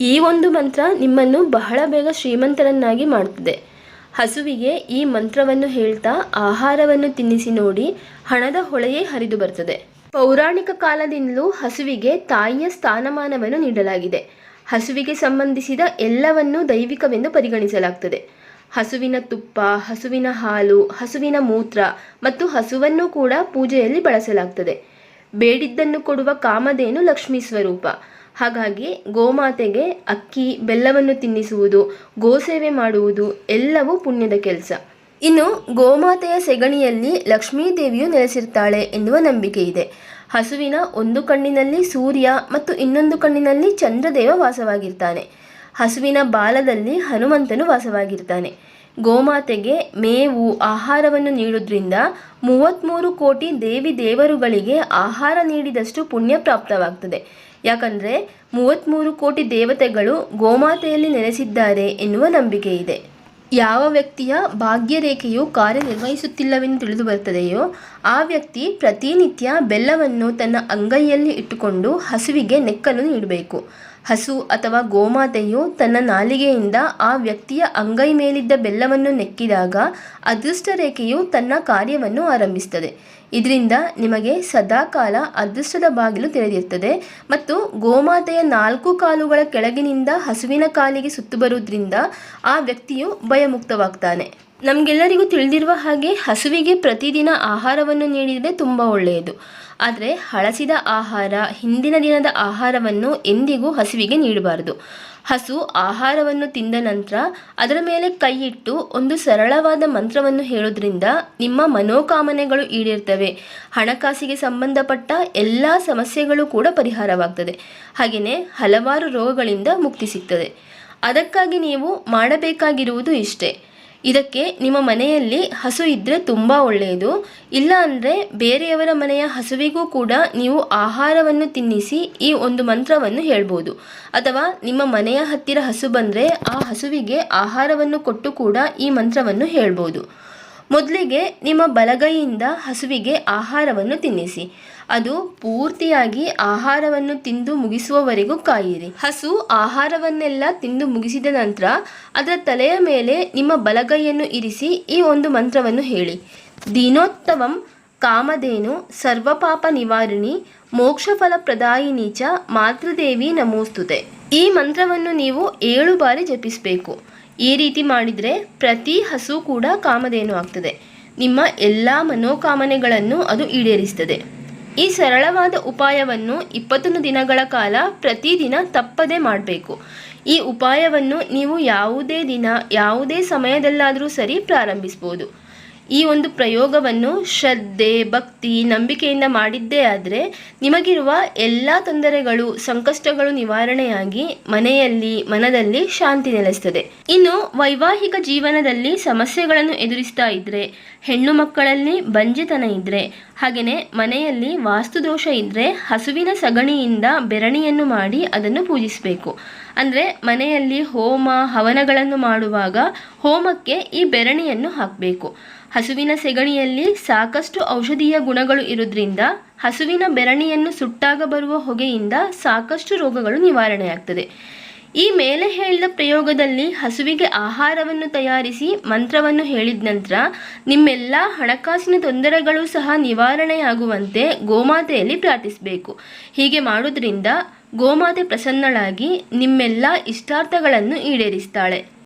ಈ ಒಂದು ಮಂತ್ರ ನಿಮ್ಮನ್ನು ಬಹಳ ಬೇಗ ಶ್ರೀಮಂತರನ್ನಾಗಿ ಮಾಡುತ್ತದೆ. ಹಸುವಿಗೆ ಈ ಮಂತ್ರವನ್ನು ಹೇಳ್ತಾ ಆಹಾರವನ್ನು ತಿನ್ನಿಸಿ ನೋಡಿ ಹಣದ ಹೊಳೆಯೇ ಹರಿದು ಬರ್ತದೆ. ಪೌರಾಣಿಕ ಕಾಲದಿಂದಲೂ ಹಸುವಿಗೆ ತಾಯಿಯ ಸ್ಥಾನಮಾನವನ್ನು ನೀಡಲಾಗಿದೆ. ಹಸುವಿಗೆ ಸಂಬಂಧಿಸಿದ ಎಲ್ಲವನ್ನೂ ದೈವಿಕವೆಂದು ಪರಿಗಣಿಸಲಾಗ್ತದೆ. ಹಸುವಿನ ತುಪ್ಪ, ಹಸುವಿನ ಹಾಲು, ಹಸುವಿನ ಮೂತ್ರ ಮತ್ತು ಹಸುವನ್ನು ಕೂಡ ಪೂಜೆಯಲ್ಲಿ ಬಳಸಲಾಗ್ತದೆ. ಬೇಡಿದ್ದನ್ನು ಕೊಡುವ ಕಾಮಧೇನು ಲಕ್ಷ್ಮೀ ಸ್ವರೂಪ. ಹಾಗಾಗಿ ಗೋಮಾತೆಗೆ ಅಕ್ಕಿ, ಬೆಲ್ಲವನ್ನು ತಿನ್ನಿಸುವುದು, ಗೋಸೇವೆ ಮಾಡುವುದು ಎಲ್ಲವೂ ಪುಣ್ಯದ ಕೆಲಸ. ಇನ್ನು ಗೋಮಾತೆಯ ಸೆಗಣಿಯಲ್ಲಿ ಲಕ್ಷ್ಮೀ ದೇವಿಯು ನೆಲೆಸಿರ್ತಾಳೆ ಎನ್ನುವ ನಂಬಿಕೆ ಇದೆ. ಹಸುವಿನ ಒಂದು ಕಣ್ಣಿನಲ್ಲಿ ಸೂರ್ಯ ಮತ್ತು ಇನ್ನೊಂದು ಕಣ್ಣಿನಲ್ಲಿ ಚಂದ್ರದೇವ ವಾಸವಾಗಿರ್ತಾನೆ. ಹಸುವಿನ ಬಾಲದಲ್ಲಿ ಹನುಮಂತನು ವಾಸವಾಗಿರ್ತಾನೆ. ಗೋಮಾತೆಗೆ ಮೇವು, ಆಹಾರವನ್ನು ನೀಡುವುದರಿಂದ ಮೂವತ್ತ್ಮೂರು ಕೋಟಿ ದೇವಿ ದೇವರುಗಳಿಗೆ ಆಹಾರ ನೀಡಿದಷ್ಟು ಪುಣ್ಯ ಪ್ರಾಪ್ತವಾಗ್ತದೆ. ಯಾಕಂದರೆ ಮೂವತ್ತ್ಮೂರು ಕೋಟಿ ದೇವತೆಗಳು ಗೋಮಾತೆಯಲ್ಲಿ ನೆಲೆಸಿದ್ದಾರೆ ಎನ್ನುವ ನಂಬಿಕೆ ಇದೆ. ಯಾವ ವ್ಯಕ್ತಿಯ ಭಾಗ್ಯರೇಖೆಯು ಕಾರ್ಯನಿರ್ವಹಿಸುತ್ತಿಲ್ಲವೆಂದು ತಿಳಿದು ಬರ್ತದೆಯೋ ಆ ವ್ಯಕ್ತಿ ಪ್ರತಿನಿತ್ಯ ಬೆಲ್ಲವನ್ನು ತನ್ನ ಅಂಗೈಯಲ್ಲಿ ಇಟ್ಟುಕೊಂಡು ಹಸುವಿಗೆ ನೆಕ್ಕಲು ನೀಡಬೇಕು. ಹಸು ಅಥವಾ ಗೋಮಾತೆಯು ತನ್ನ ನಾಲಿಗೆಯಿಂದ ಆ ವ್ಯಕ್ತಿಯ ಅಂಗೈ ಮೇಲಿದ್ದ ಬೆಲ್ಲವನ್ನು ನೆಕ್ಕಿದಾಗ ಅದೃಷ್ಟ ರೇಖೆಯು ತನ್ನ ಕಾರ್ಯವನ್ನು ಆರಂಭಿಸುತ್ತದೆ. ಇದರಿಂದ ನಿಮಗೆ ಸದಾಕಾಲ ಅದೃಷ್ಟದ ಬಾಗಿಲು ತೆರೆದಿರ್ತದೆ ಮತ್ತು ಗೋಮಾತೆಯ ನಾಲ್ಕು ಕಾಲುಗಳ ಕೆಳಗಿನಿಂದ ಹಸುವಿನ ಕಾಲಿಗೆ ಸುತ್ತು ಬರುವುದರಿಂದ ಆ ವ್ಯಕ್ತಿಯು ಭಯಮುಕ್ತವಾಗ್ತಾನೆ. ನಮಗೆಲ್ಲರಿಗೂ ತಿಳಿದಿರುವ ಹಾಗೆ ಹಸುವಿಗೆ ಪ್ರತಿದಿನ ಆಹಾರವನ್ನು ನೀಡಿದರೆ ತುಂಬ ಒಳ್ಳೆಯದು. ಆದರೆ ಹಳಸಿದ ಆಹಾರ, ಹಿಂದಿನ ದಿನದ ಆಹಾರವನ್ನು ಎಂದಿಗೂ ಹಸುವಿಗೆ ನೀಡಬಾರದು. ಹಸು ಆಹಾರವನ್ನು ತಿಂದ ನಂತರ ಅದರ ಮೇಲೆ ಕೈಯಿಟ್ಟು ಒಂದು ಸರಳವಾದ ಮಂತ್ರವನ್ನು ಹೇಳೋದ್ರಿಂದ ನಿಮ್ಮ ಮನೋಕಾಮನೆಗಳು ಈಡೇರ್ತವೆ. ಹಣಕಾಸಿಗೆ ಸಂಬಂಧಪಟ್ಟ ಎಲ್ಲ ಸಮಸ್ಯೆಗಳು ಕೂಡ ಪರಿಹಾರವಾಗ್ತದೆ. ಹಾಗೆಯೇ ಹಲವಾರು ರೋಗಗಳಿಂದ ಮುಕ್ತಿ ಸಿಗ್ತದೆ. ಅದಕ್ಕಾಗಿ ನೀವು ಮಾಡಬೇಕಾಗಿರುವುದು ಇಷ್ಟೇ. ಇದಕ್ಕೆ ನಿಮ್ಮ ಮನೆಯಲ್ಲಿ ಹಸು ಇದ್ದರೆ ತುಂಬ ಒಳ್ಳೆಯದು ಇಲ್ಲ ಅಂದರೆ ಬೇರೆಯವರ ಮನೆಯ ಹಸುವಿಗೂ ಕೂಡ ನೀವು ಆಹಾರವನ್ನು ತಿನ್ನಿಸಿ ಈ ಒಂದು ಮಂತ್ರವನ್ನು ಹೇಳ್ಬೋದು. ಅಥವಾ ನಿಮ್ಮ ಮನೆಯ ಹತ್ತಿರ ಹಸು ಬಂದರೆ ಆ ಹಸುವಿಗೆ ಆಹಾರವನ್ನು ಕೊಟ್ಟು ಕೂಡ ಈ ಮಂತ್ರವನ್ನು ಹೇಳ್ಬೋದು. ಮೊದಲಿಗೆ ನಿಮ್ಮ ಬಲಗೈಯಿಂದ ಹಸುವಿಗೆ ಆಹಾರವನ್ನು ತಿನ್ನಿಸಿ. ಅದು ಪೂರ್ತಿಯಾಗಿ ಆಹಾರವನ್ನು ತಿಂದು ಮುಗಿಸುವವರೆಗೂ ಕಾಯಿರಿ. ಹಸು ಆಹಾರವನ್ನೆಲ್ಲ ತಿಂದು ಮುಗಿಸಿದ ನಂತರ ಅದರ ತಲೆಯ ಮೇಲೆ ನಿಮ್ಮ ಬಲಗೈಯನ್ನು ಇರಿಸಿ ಈ ಒಂದು ಮಂತ್ರವನ್ನು ಹೇಳಿ. ದೀನೋತ್ತವಂ ಕಾಮಧೇನು ಸರ್ವಪಾಪ ನಿವಾರಿಣಿ ಮೋಕ್ಷಫಲ ಪ್ರದಾಯಿನಿ ಚ ಮಾತೃದೇವಿ ನಮೋಸ್ತುತೆ. ಈ ಮಂತ್ರವನ್ನು ನೀವು ಏಳು ಬಾರಿ ಜಪಿಸಬೇಕು. ಈ ರೀತಿ ಮಾಡಿದರೆ ಪ್ರತಿ ಹಸು ಕೂಡ ಕಾಮಧೇನು ಆಗ್ತದೆ. ನಿಮ್ಮ ಎಲ್ಲ ಮನೋಕಾಮನೆಗಳನ್ನು ಅದು ಈಡೇರಿಸ್ತದೆ. ಈ ಸರಳವಾದ ಉಪಾಯವನ್ನು ಇಪ್ಪತ್ತೊಂದು ದಿನಗಳ ಕಾಲ ಪ್ರತಿದಿನ ತಪ್ಪದೇ ಮಾಡಬೇಕು. ಈ ಉಪಾಯವನ್ನು ನೀವು ಯಾವುದೇ ದಿನ, ಯಾವುದೇ ಸಮಯದಲ್ಲಾದರೂ ಸರಿ ಪ್ರಾರಂಭಿಸ್ಬೋದು. ಈ ಒಂದು ಪ್ರಯೋಗವನ್ನು ಶ್ರದ್ಧೆ, ಭಕ್ತಿ, ನಂಬಿಕೆಯಿಂದ ಮಾಡಿದ್ದೇ ಆದರೆ ನಿಮಗಿರುವ ಎಲ್ಲ ತೊಂದರೆಗಳು, ಸಂಕಷ್ಟಗಳು ನಿವಾರಣೆಯಾಗಿ ಮನೆಯಲ್ಲಿ, ಮನದಲ್ಲಿ ಶಾಂತಿ ನೆಲೆಸ್ತದೆ ಇನ್ನು ವೈವಾಹಿಕ ಜೀವನದಲ್ಲಿ ಸಮಸ್ಯೆಗಳನ್ನು ಎದುರಿಸ್ತಾ ಇದ್ದರೆ ಹೆಣ್ಣು ಮಕ್ಕಳಲ್ಲಿ ಬಂಜೆತನ ಇದ್ದರೆ ಹಾಗೆಯೇ ಮನೆಯಲ್ಲಿ ವಾಸ್ತುದೋಷ ಇದ್ದರೆ ಹಸುವಿನ ಸಗಣಿಯಿಂದ ಬೆರಣಿಯನ್ನು ಮಾಡಿ ಅದನ್ನು ಪೂಜಿಸಬೇಕು. ಅಂದರೆ ಮನೆಯಲ್ಲಿ ಹೋಮ, ಹವನಗಳನ್ನು ಮಾಡುವಾಗ ಹೋಮಕ್ಕೆ ಈ ಬೆರಣಿಯನ್ನು ಹಾಕಬೇಕು. ಹಸುವಿನ ಸೆಗಣಿಯಲ್ಲಿ ಸಾಕಷ್ಟು ಔಷಧೀಯ ಗುಣಗಳು ಇರೋದ್ರಿಂದ ಹಸುವಿನ ಬೆರಣಿಯನ್ನು ಸುಟ್ಟಾಗ ಬರುವ ಹೊಗೆಯಿಂದ ಸಾಕಷ್ಟು ರೋಗಗಳು ನಿವಾರಣೆಯಾಗ್ತದೆ. ಈ ಮೇಲೆ ಹೇಳಿದ ಪ್ರಯೋಗದಲ್ಲಿ ಹಸುವಿಗೆ ಆಹಾರವನ್ನು ತಯಾರಿಸಿ ಮಂತ್ರವನ್ನು ಹೇಳಿದ ನಂತರ ನಿಮ್ಮೆಲ್ಲ ಹಣಕಾಸಿನ ತೊಂದರೆಗಳು ಸಹ ನಿವಾರಣೆಯಾಗುವಂತೆ ಗೋಮಾತೆಯಲ್ಲಿ ಪ್ರಾರ್ಥಿಸಬೇಕು. ಹೀಗೆ ಮಾಡೋದ್ರಿಂದ ಗೋಮಾತೆ ಪ್ರಸನ್ನಳಾಗಿ ನಿಮ್ಮೆಲ್ಲ ಇಷ್ಟಾರ್ಥಗಳನ್ನು ಈಡೇರಿಸ್ತಾಳೆ.